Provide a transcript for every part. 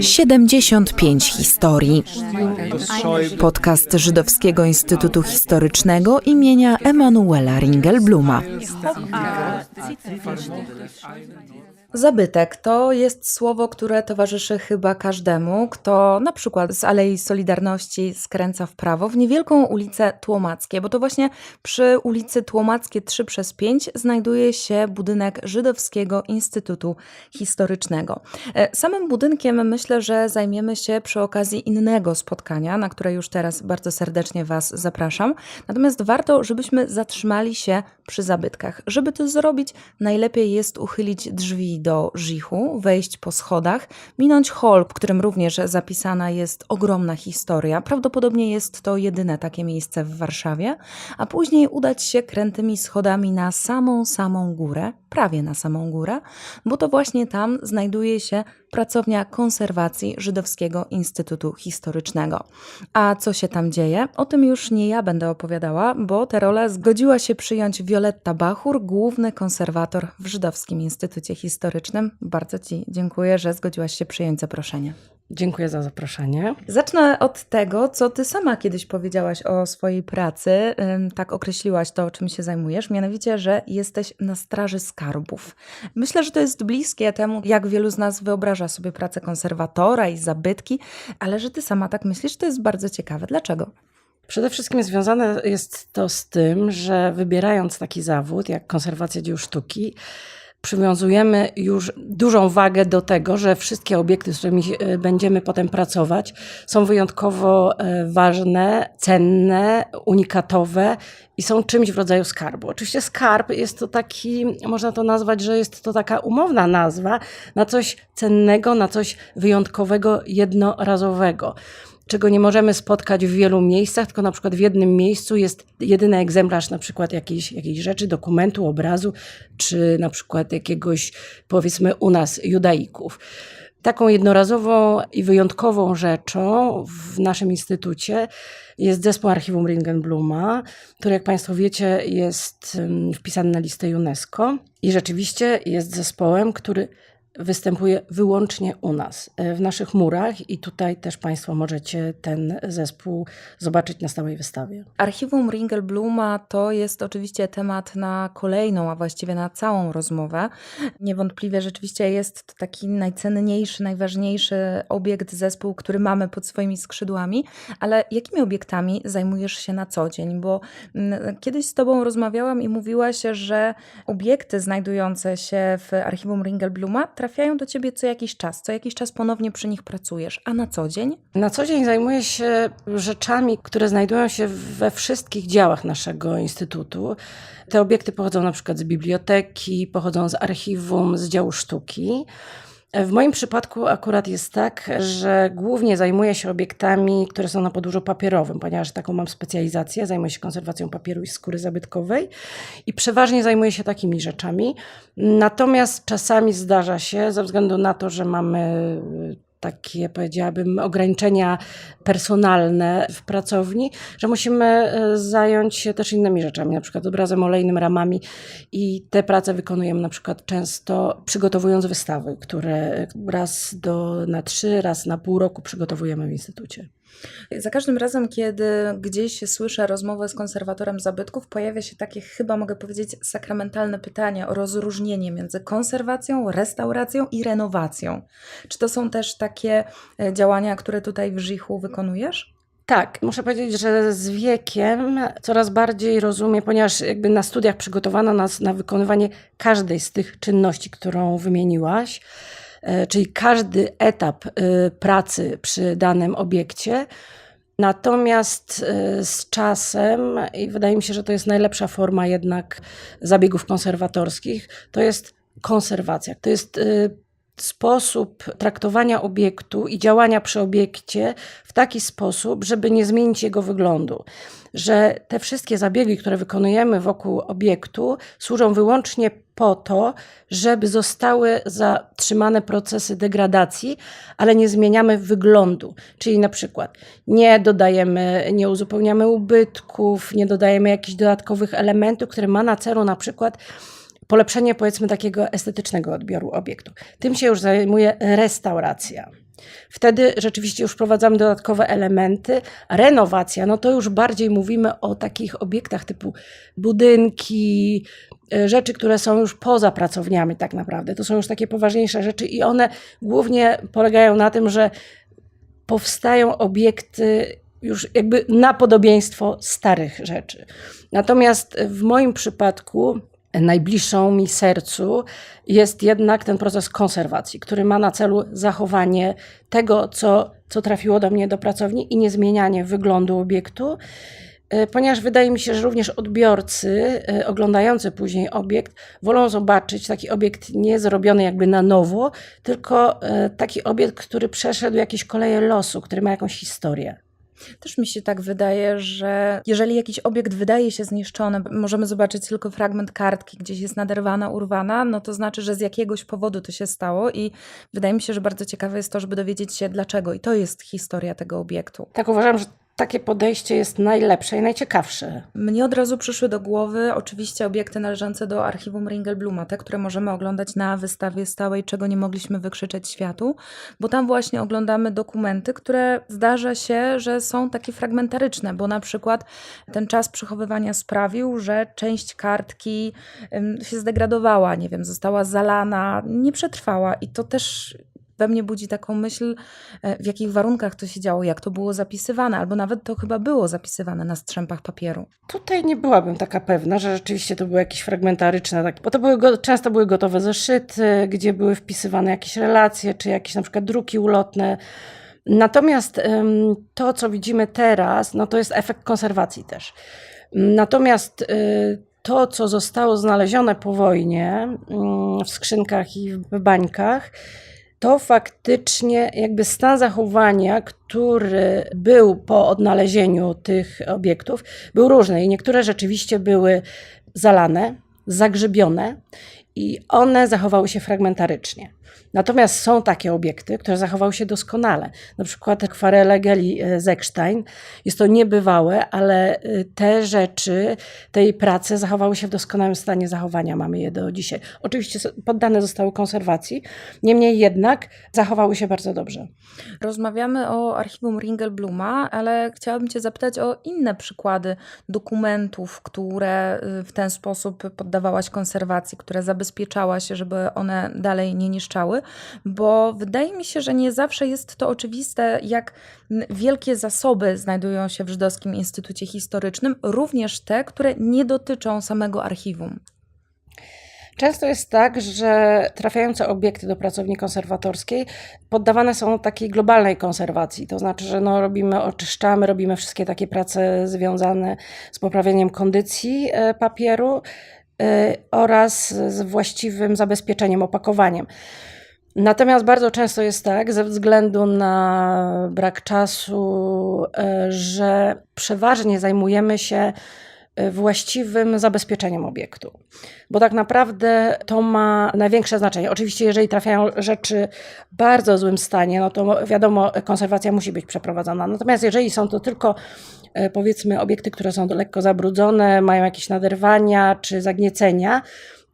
75 historii. Podcast Żydowskiego Instytutu Historycznego imienia Emanuela Ringelbluma. Zabytek to jest słowo, które towarzyszy chyba każdemu, kto na przykład z Alei Solidarności skręca w prawo w niewielką ulicę Tłomackie, bo to właśnie przy ulicy Tłomackie 3 przez 5 znajduje się budynek Żydowskiego Instytutu Historycznego. E, Samym budynkiem myślę, że zajmiemy się przy okazji innego spotkania, na które już teraz bardzo serdecznie Was zapraszam. Natomiast warto, żebyśmy zatrzymali się przy zabytkach. Żeby to zrobić, najlepiej jest uchylić drzwi do Żichu, wejść po schodach, minąć hol, w którym również zapisana jest ogromna historia. Prawdopodobnie jest to jedyne takie miejsce w Warszawie, a później udać się krętymi schodami na samą, samą górę, prawie na samą górę, bo to właśnie tam znajduje się pracownia konserwacji Żydowskiego Instytutu Historycznego. A co się tam dzieje? O tym już nie ja będę opowiadała, bo tę rolę zgodziła się przyjąć Wioletta Bachur, główny konserwator w Żydowskim Instytucie Historycznym. Bardzo Ci dziękuję, że zgodziłaś się przyjąć zaproszenie. Dziękuję za zaproszenie. Zacznę od tego, co ty sama kiedyś powiedziałaś o swojej pracy. Tak określiłaś to, czym się zajmujesz, mianowicie, że jesteś na straży skarbów. Myślę, że to jest bliskie temu, jak wielu z nas wyobraża sobie pracę konserwatora i zabytki, ale że ty sama tak myślisz, to jest bardzo ciekawe. Dlaczego? Przede wszystkim związane jest to z tym, że wybierając taki zawód jak konserwacja dzieł sztuki, przywiązujemy już dużą wagę do tego, że wszystkie obiekty, z którymi e, będziemy potem pracować, są wyjątkowo e, ważne, cenne, unikatowe i są czymś w rodzaju skarbu. Oczywiście skarb jest to taki, można to nazwać, że jest to taka umowna nazwa na coś cennego, na coś wyjątkowego, jednorazowego czego nie możemy spotkać w wielu miejscach, tylko na przykład w jednym miejscu jest jedyny egzemplarz na przykład jakiejś, jakiejś rzeczy, dokumentu, obrazu, czy na przykład jakiegoś, powiedzmy u nas, judaików. Taką jednorazową i wyjątkową rzeczą w naszym instytucie jest zespół Archiwum Ringenbluma, który jak Państwo wiecie jest ym, wpisany na listę UNESCO i rzeczywiście jest zespołem, który występuje wyłącznie u nas, e, w naszych murach i tutaj też Państwo możecie ten zespół zobaczyć na stałej wystawie. Archiwum Ringelbluma to jest oczywiście temat na kolejną, a właściwie na całą rozmowę. Niewątpliwie rzeczywiście jest to taki najcenniejszy, najważniejszy obiekt, zespół, który mamy pod swoimi skrzydłami, ale jakimi obiektami zajmujesz się na co dzień? Bo mm, kiedyś z Tobą rozmawiałam i mówiłaś, że obiekty znajdujące się w Archiwum Ringelbluma trafiają do Ciebie co jakiś czas, co jakiś czas ponownie przy nich pracujesz, a na co dzień? Na co dzień zajmuję się rzeczami, które znajdują się we wszystkich działach naszego instytutu. Te obiekty pochodzą na przykład z biblioteki, pochodzą z archiwum, z działu sztuki. W moim przypadku akurat jest tak, że głównie zajmuję się obiektami, które są na podłożu papierowym, ponieważ taką mam specjalizację, zajmuję się konserwacją papieru i skóry zabytkowej i przeważnie zajmuję się takimi rzeczami. Natomiast czasami zdarza się, ze względu na to, że mamy takie, powiedziałabym, ograniczenia personalne w pracowni, że musimy e, zająć się też innymi rzeczami, na przykład obrazem olejnym, ramami i te prace wykonujemy na przykład często przygotowując wystawy, które raz do, na trzy, raz na pół roku przygotowujemy w instytucie. Za każdym razem, kiedy gdzieś słyszę rozmowę z konserwatorem zabytków, pojawia się takie, chyba mogę powiedzieć, sakramentalne pytanie o rozróżnienie między konserwacją, restauracją i renowacją. Czy to są też takie e, działania, które tutaj w Żichu wykonujesz? Tak, muszę powiedzieć, że z wiekiem coraz bardziej rozumiem, ponieważ jakby na studiach przygotowano nas na wykonywanie każdej z tych czynności, którą wymieniłaś, czyli każdy etap e, pracy przy danym obiekcie. Natomiast e, z czasem, i wydaje mi się, że to jest najlepsza forma jednak zabiegów konserwatorskich, to jest konserwacja. To jest e, sposób traktowania obiektu i działania przy obiekcie w taki sposób, żeby nie zmienić jego wyglądu. Że te wszystkie zabiegi, które wykonujemy wokół obiektu, służą wyłącznie po to, żeby zostały zatrzymane procesy degradacji, ale nie zmieniamy wyglądu. Czyli na przykład nie dodajemy, nie uzupełniamy ubytków, nie dodajemy jakichś dodatkowych elementów, które ma na celu na przykład polepszenie powiedzmy takiego estetycznego odbioru obiektu. Tym się już zajmuje restauracja. Wtedy rzeczywiście już wprowadzamy dodatkowe elementy. Renowacja, no to już bardziej mówimy o takich obiektach typu budynki, e, rzeczy, które są już poza pracowniami tak naprawdę. To są już takie poważniejsze rzeczy i one głównie polegają na tym, że powstają obiekty już jakby na podobieństwo starych rzeczy. Natomiast w moim przypadku najbliższą mi sercu jest jednak ten proces konserwacji, który ma na celu zachowanie tego, co, co trafiło do mnie do pracowni i niezmienianie wyglądu obiektu. e, Ponieważ wydaje mi się, że również odbiorcy e, oglądający później obiekt wolą zobaczyć taki obiekt nie zrobiony jakby na nowo, tylko e, taki obiekt, który przeszedł jakieś koleje losu, który ma jakąś historię. Też mi się tak wydaje, że jeżeli jakiś obiekt wydaje się zniszczony, możemy zobaczyć tylko fragment kartki, gdzieś jest naderwana, urwana, no to znaczy, że z jakiegoś powodu to się stało i wydaje mi się, że bardzo ciekawe jest to, żeby dowiedzieć się dlaczego i to jest historia tego obiektu. Tak uważam, że takie podejście jest najlepsze i najciekawsze. Mnie od razu przyszły do głowy oczywiście obiekty należące do archiwum Ringelbluma, te, które możemy oglądać na wystawie stałej, czego nie mogliśmy wykrzyczeć światu, bo tam właśnie oglądamy dokumenty, które zdarza się, że są takie fragmentaryczne, bo na przykład ten czas przechowywania sprawił, że część kartki się zdegradowała, nie wiem, została zalana, nie przetrwała i to też we mnie budzi taką myśl, e, w jakich warunkach to się działo, jak to było zapisywane, albo nawet to chyba było zapisywane na strzępach papieru. Tutaj nie byłabym taka pewna, że rzeczywiście to były jakieś fragmentaryczne, tak, bo to były, często były gotowe zeszyty, gdzie były wpisywane jakieś relacje, czy jakieś na przykład druki ulotne. Natomiast to, co widzimy teraz, no to jest efekt konserwacji też. Natomiast y, to, co zostało znalezione po wojnie mm, w skrzynkach i w bańkach, to faktycznie jakby stan zachowania, który był po odnalezieniu tych obiektów, był różny i niektóre rzeczywiście były zalane, zagrzybione i one zachowały się fragmentarycznie. Natomiast są takie obiekty, które zachowały się doskonale. Na przykład akwarele Geli e, Zekstein. Jest to niebywałe, ale e, te rzeczy, tej pracy zachowały się w doskonałym stanie zachowania. Mamy je do dzisiaj. Oczywiście poddane zostały konserwacji, niemniej jednak zachowały się bardzo dobrze. Rozmawiamy o archiwum Ringelbluma, ale chciałabym Cię zapytać o inne przykłady dokumentów, które y, w ten sposób poddawałaś konserwacji, które zabezpieczałaś, żeby one dalej nie niszczały, bo wydaje mi się, że nie zawsze jest to oczywiste, jak wielkie zasoby znajdują się w Żydowskim Instytucie Historycznym, również te, które nie dotyczą samego archiwum. Często jest tak, że trafiające obiekty do pracowni konserwatorskiej poddawane są takiej globalnej konserwacji. To znaczy, że no robimy, oczyszczamy, robimy wszystkie takie prace związane z poprawieniem kondycji e, papieru oraz z właściwym zabezpieczeniem, opakowaniem. Natomiast bardzo często jest tak, ze względu na brak czasu, e, że przeważnie zajmujemy się właściwym zabezpieczeniem obiektu. Bo tak naprawdę to ma największe znaczenie. Oczywiście, jeżeli trafiają rzeczy w bardzo złym stanie, no to wiadomo, konserwacja musi być przeprowadzona. Natomiast jeżeli są to tylko e, powiedzmy obiekty, które są lekko zabrudzone, mają jakieś naderwania czy zagniecenia,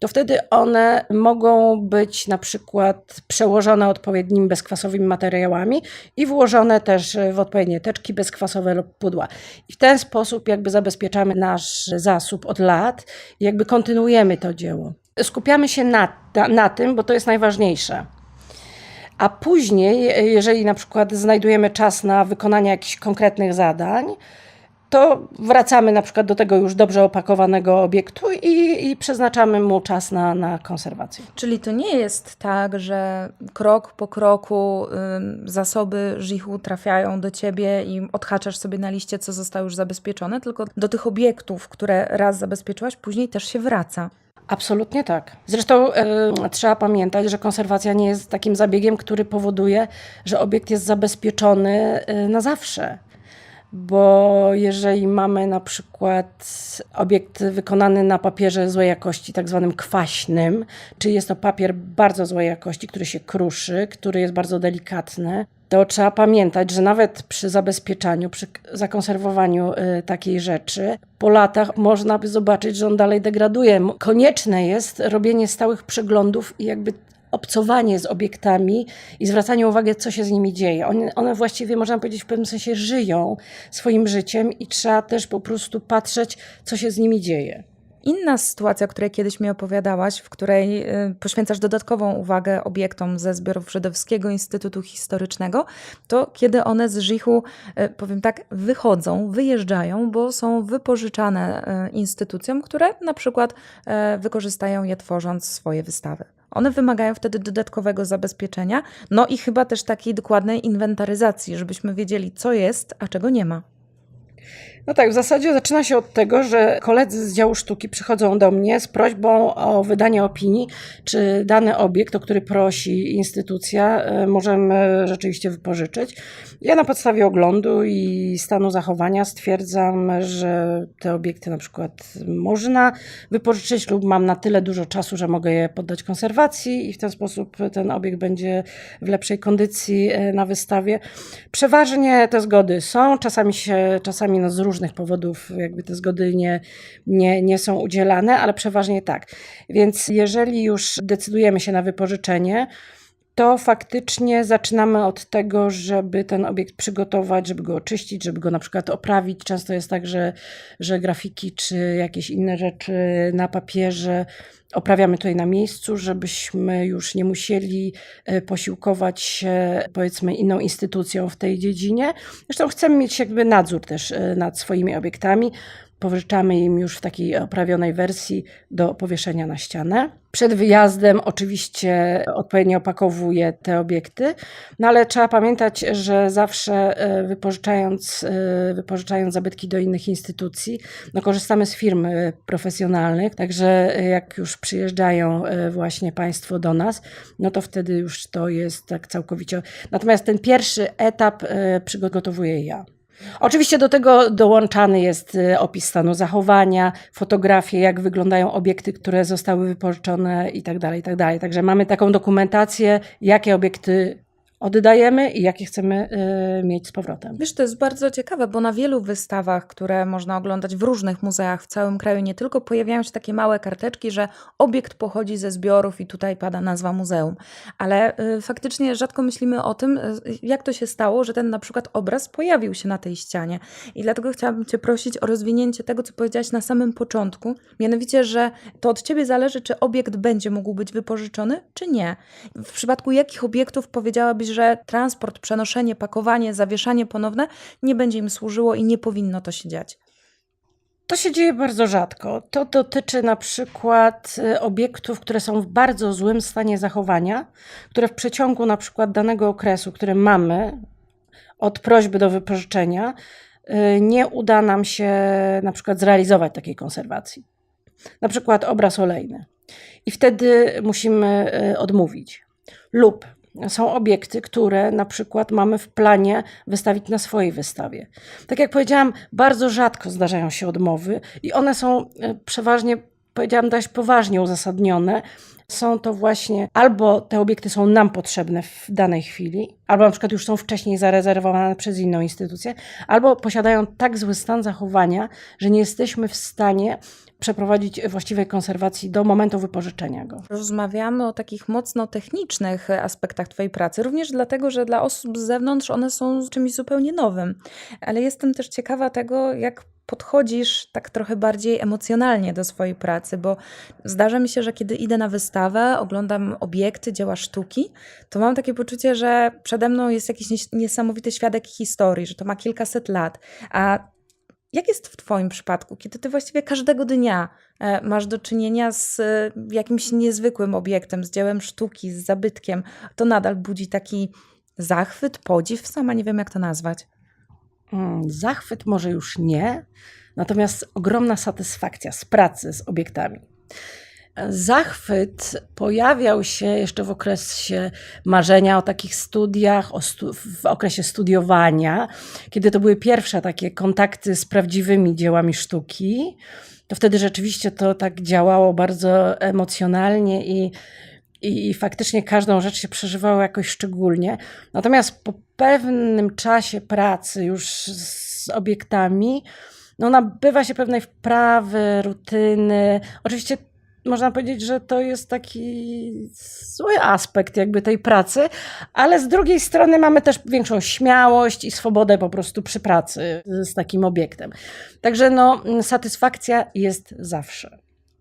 to wtedy one mogą być na przykład przełożone odpowiednimi bezkwasowymi materiałami i włożone też w odpowiednie teczki bezkwasowe lub pudła. I w ten sposób jakby zabezpieczamy nasz zasób od lat i jakby kontynuujemy to dzieło. Skupiamy się na, na, na tym, bo to jest najważniejsze. A później, jeżeli na przykład znajdujemy czas na wykonanie jakichś konkretnych zadań, to wracamy na przykład do tego już dobrze opakowanego obiektu i, i przeznaczamy mu czas na, na konserwację. Czyli to nie jest tak, że krok po kroku ym, zasoby żichu trafiają do ciebie i odhaczasz sobie na liście, co zostało już zabezpieczone, tylko do tych obiektów, które raz zabezpieczyłaś, później też się wraca. Absolutnie tak. Zresztą trzeba pamiętać, że konserwacja nie jest takim zabiegiem, który powoduje, że obiekt jest zabezpieczony e, na zawsze. Bo jeżeli mamy na przykład obiekt wykonany na papierze złej jakości, tak zwanym kwaśnym, czyli jest to papier bardzo złej jakości, który się kruszy, który jest bardzo delikatny, to trzeba pamiętać, że nawet przy zabezpieczaniu, przy zakonserwowaniu y, takiej rzeczy, po latach można by zobaczyć, że on dalej degraduje. Konieczne jest robienie stałych przeglądów i jakby obcowanie z obiektami i zwracanie uwagi, co się z nimi dzieje. One, one właściwie, można powiedzieć, w pewnym sensie żyją swoim życiem i trzeba też po prostu patrzeć, co się z nimi dzieje. Inna sytuacja, o której kiedyś mi opowiadałaś, w której y, poświęcasz dodatkową uwagę obiektom ze zbiorów Żydowskiego Instytutu Historycznego, to kiedy one z Żichu, y, powiem tak, wychodzą, wyjeżdżają, bo są wypożyczane y, instytucjom, które na przykład wykorzystają je tworząc swoje wystawy. One wymagają wtedy dodatkowego zabezpieczenia, no i chyba też takiej dokładnej inwentaryzacji, żebyśmy wiedzieli, co jest, a czego nie ma. No tak, w zasadzie zaczyna się od tego, że koledzy z działu sztuki przychodzą do mnie z prośbą o wydanie opinii, czy dany obiekt, o który prosi instytucja, e, możemy rzeczywiście wypożyczyć. Ja na podstawie oglądu i stanu zachowania stwierdzam, że te obiekty na przykład można wypożyczyć lub mam na tyle dużo czasu, że mogę je poddać konserwacji i w ten sposób ten obiekt będzie w lepszej kondycji e, na wystawie. Przeważnie te zgody są, czasami się, czasami no z powodów jakby te zgody nie, nie, nie są udzielane, ale przeważnie tak. Więc jeżeli już decydujemy się na wypożyczenie, to faktycznie zaczynamy od tego, żeby ten obiekt przygotować, żeby go oczyścić, żeby go na przykład oprawić. Często jest tak, że, że grafiki czy jakieś inne rzeczy na papierze oprawiamy tutaj na miejscu, żebyśmy już nie musieli e, posiłkować się powiedzmy inną instytucją w tej dziedzinie. Zresztą chcemy mieć jakby nadzór też e, nad swoimi obiektami. Pożyczamy im już w takiej oprawionej wersji do powieszenia na ścianę. Przed wyjazdem oczywiście odpowiednio opakowuję te obiekty, no ale trzeba pamiętać, że zawsze e, wypożyczając, e, wypożyczając zabytki do innych instytucji, no korzystamy z firm e, profesjonalnych, także jak już przyjeżdżają właśnie Państwo do nas, no to wtedy już to jest tak całkowicie. Natomiast ten pierwszy etap przygotowuję ja. Oczywiście do tego dołączany jest y, opis stanu zachowania, fotografie, jak wyglądają obiekty, które zostały wypożyczone i tak dalej, i tak. Także mamy taką dokumentację, jakie obiekty oddajemy i jakie chcemy y, mieć z powrotem. Wiesz, to jest bardzo ciekawe, bo na wielu wystawach, które można oglądać w różnych muzeach w całym kraju, nie tylko pojawiają się takie małe karteczki, że obiekt pochodzi ze zbiorów i tutaj pada nazwa muzeum, ale y, faktycznie rzadko myślimy o tym, y, jak to się stało, że ten na przykład obraz pojawił się na tej ścianie. I dlatego chciałabym Cię prosić o rozwinięcie tego, co powiedziałaś na samym początku, mianowicie, że to od Ciebie zależy, czy obiekt będzie mógł być wypożyczony, czy nie. W przypadku jakich obiektów powiedziałabyś, że transport, przenoszenie, pakowanie, zawieszanie ponowne nie będzie im służyło i nie powinno to się dziać. To się dzieje bardzo rzadko. To dotyczy na przykład y, obiektów, które są w bardzo złym stanie zachowania, które w przeciągu na przykład danego okresu, który mamy od prośby do wypożyczenia, y, nie uda nam się na przykład zrealizować takiej konserwacji. Na przykład obraz olejny. I wtedy musimy y, odmówić. Lub są obiekty, które na przykład mamy w planie wystawić na swojej wystawie. Tak jak powiedziałam, bardzo rzadko zdarzają się odmowy i one są e, przeważnie, powiedziałam, dość poważnie uzasadnione. Są to właśnie albo te obiekty są nam potrzebne w danej chwili, albo na przykład już są wcześniej zarezerwowane przez inną instytucję, albo posiadają tak zły stan zachowania, że nie jesteśmy w stanie przeprowadzić właściwej konserwacji do momentu wypożyczenia go. Rozmawiamy o takich mocno technicznych aspektach Twojej pracy, również dlatego, że dla osób z zewnątrz one są czymś zupełnie nowym. Ale jestem też ciekawa tego, jak podchodzisz tak trochę bardziej emocjonalnie do swojej pracy, bo zdarza mi się, że kiedy idę na wystawę, oglądam obiekty, dzieła sztuki, to mam takie poczucie, że przede mną jest jakiś niesamowity świadek historii, że to ma kilkaset lat, a jak jest w Twoim przypadku, kiedy Ty właściwie każdego dnia e, masz do czynienia z e, jakimś niezwykłym obiektem, z dziełem sztuki, z zabytkiem, to nadal budzi taki zachwyt, podziw, sama nie wiem jak to nazwać. Hmm, zachwyt może już nie, natomiast ogromna satysfakcja z pracy z obiektami. Zachwyt pojawiał się jeszcze w okresie marzenia o takich studiach, o stu w okresie studiowania, kiedy to były pierwsze takie kontakty z prawdziwymi dziełami sztuki. To wtedy rzeczywiście to tak działało bardzo emocjonalnie i, i, i faktycznie każdą rzecz się przeżywało jakoś szczególnie. Natomiast po pewnym czasie pracy już z obiektami, no nabywa się pewnej wprawy, rutyny. Oczywiście można powiedzieć, że to jest taki zły aspekt jakby tej pracy, ale z drugiej strony mamy też większą śmiałość i swobodę po prostu przy pracy z takim obiektem. Także no, satysfakcja jest zawsze.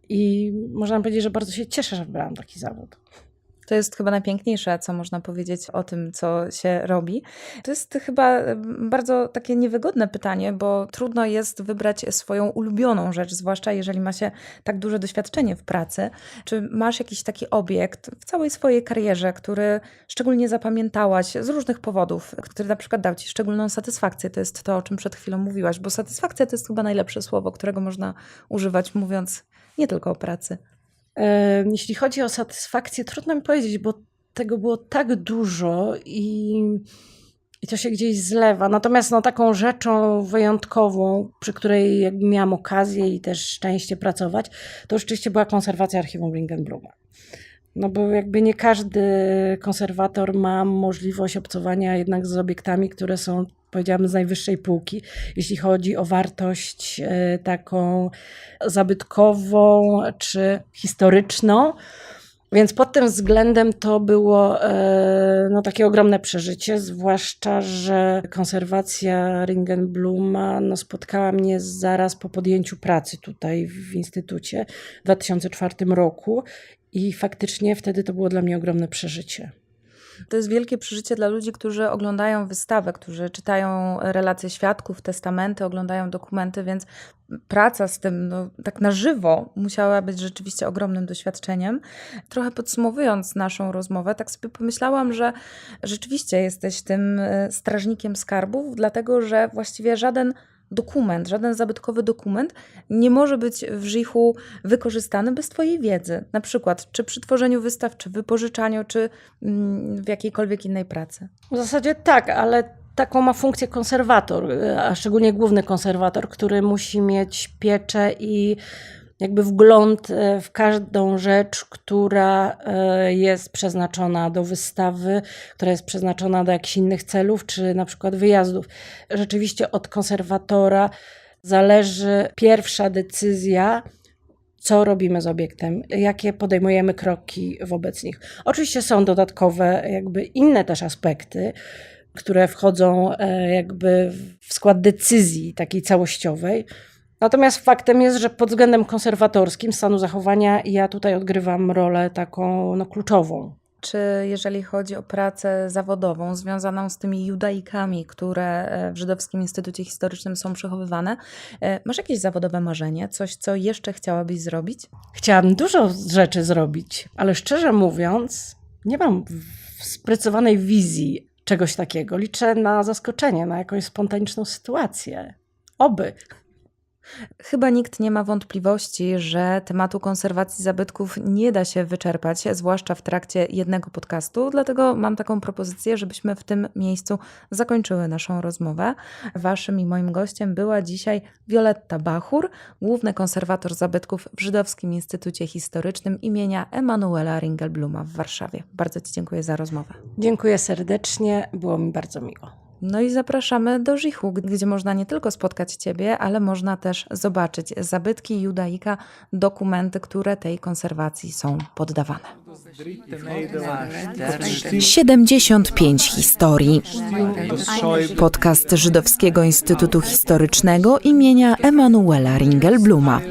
I można powiedzieć, że bardzo się cieszę, że wybrałam taki zawód. To jest chyba najpiękniejsze, co można powiedzieć o tym, co się robi. To jest chyba bardzo takie niewygodne pytanie, bo trudno jest wybrać swoją ulubioną rzecz, zwłaszcza jeżeli ma się tak duże doświadczenie w pracy. Czy masz jakiś taki obiekt w całej swojej karierze, który szczególnie zapamiętałaś z różnych powodów, który na przykład dał ci szczególną satysfakcję? To jest to, o czym przed chwilą mówiłaś, bo satysfakcja to jest chyba najlepsze słowo, którego można używać, mówiąc nie tylko o pracy. Jeśli chodzi o satysfakcję, trudno mi powiedzieć, bo tego było tak dużo i, i to się gdzieś zlewa. Natomiast no, taką rzeczą wyjątkową, przy której miałam okazję i też szczęście pracować, to rzeczywiście była konserwacja archiwum Ringenbluma. No bo jakby nie każdy konserwator ma możliwość obcowania jednak z obiektami, które są powiedziałabym, z najwyższej półki, jeśli chodzi o wartość e, taką zabytkową czy historyczną. Więc pod tym względem to było e, no, takie ogromne przeżycie, zwłaszcza, że konserwacja Ringenbluma no, spotkała mnie zaraz po podjęciu pracy tutaj w Instytucie w 2004 roku i faktycznie wtedy to było dla mnie ogromne przeżycie. To jest wielkie przeżycie dla ludzi, którzy oglądają wystawę, którzy czytają relacje świadków, testamenty, oglądają dokumenty, więc praca z tym no, tak na żywo musiała być rzeczywiście ogromnym doświadczeniem. Trochę podsumowując naszą rozmowę, tak sobie pomyślałam, że rzeczywiście jesteś tym e, strażnikiem skarbów, dlatego że właściwie żaden dokument, żaden zabytkowy dokument nie może być w Żichu wykorzystany bez Twojej wiedzy. Na przykład, czy przy tworzeniu wystaw, czy wypożyczaniu, czy mm, w jakiejkolwiek innej pracy. W zasadzie tak, ale taką ma funkcję konserwator, a szczególnie główny konserwator, który musi mieć pieczę i jakby wgląd e, w każdą rzecz, która e, jest przeznaczona do wystawy, która jest przeznaczona do jakichś innych celów, czy na przykład wyjazdów. Rzeczywiście od konserwatora zależy pierwsza decyzja, co robimy z obiektem, jakie podejmujemy kroki wobec nich. Oczywiście są dodatkowe, jakby inne też aspekty, które wchodzą e, jakby w skład decyzji takiej całościowej. Natomiast faktem jest, że pod względem konserwatorskim stanu zachowania ja tutaj odgrywam rolę taką no, kluczową. Czy jeżeli chodzi o pracę zawodową związaną z tymi judaikami, które e, w Żydowskim Instytucie Historycznym są przechowywane, e, masz jakieś zawodowe marzenie? Coś, co jeszcze chciałabyś zrobić? Chciałabym dużo rzeczy zrobić, ale szczerze mówiąc, nie mam sprecyzowanej wizji czegoś takiego. Liczę na zaskoczenie, na jakąś spontaniczną sytuację. Oby. Chyba nikt nie ma wątpliwości, że tematu konserwacji zabytków nie da się wyczerpać, zwłaszcza w trakcie jednego podcastu, dlatego mam taką propozycję, żebyśmy w tym miejscu zakończyły naszą rozmowę. Waszym i moim gościem była dzisiaj Wioletta Bachur, główny konserwator zabytków w Żydowskim Instytucie Historycznym imienia Emanuela Ringelbluma w Warszawie. Bardzo Ci dziękuję za rozmowę. Dziękuję serdecznie, było mi bardzo miło. No i zapraszamy do Żichu, gdzie można nie tylko spotkać Ciebie, ale można też zobaczyć zabytki judaika, dokumenty, które tej konserwacji są poddawane. 75 historii. Podcast Żydowskiego Instytutu Historycznego imienia Emanuela Ringelbluma.